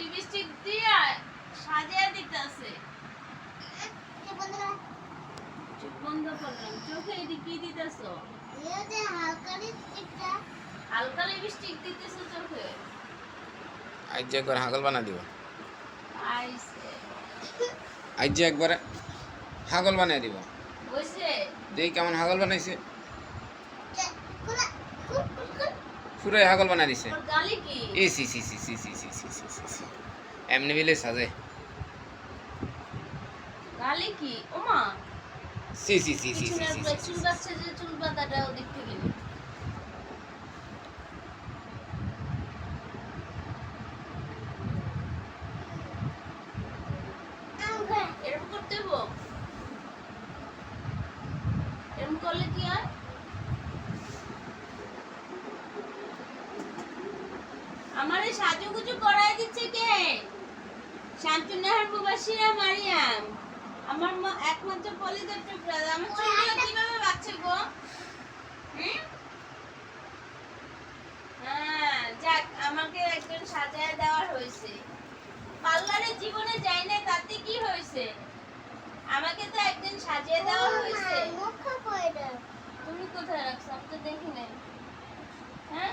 Lipstick দিয়ে সাজিয়ে দিতেছে। চোখ বন্ধ করলাম। চোখে কি দিতেছো? হালকা লিপস্টিক দিতেছো চোখে? আজ একবার হাগল বানা দিব। আজ যে একবার হাগল বানিয়ে দিব। দেখি কেমন হাগল বানাইছে। পুরাই হাগল বানাই দিছে। ওর গালি কি? এ সি সি সি সি সি সি সি সি সি। এমনি বিলে সাজে। গালি কি? ওমা। সি সি সি সি সি চুল যে চুল ওদিক থেকে এরকম করতে হব? এরকম করলে কি হয়? আমারে সাজুগুজু করাই দিচ্ছে কে? শান্তনাহার প্রবাসীরা মারিয়াম। আমার মা একমাত্র পলিদের টুকরা। আমার চুলগুলো কীভাবে বাচ্ছে গো? হ্যাঁ যাক আমাকে একজন সাজায় দেওয়া হয়েছে। পার্লারে জীবনে যাই না তাতে কি হয়েছে? আমাকে তো একদিন সাজিয়ে দেওয়া হয়েছে। তুমি কোথায় রাখছো? আমি তো দেখি নাই। হ্যাঁ?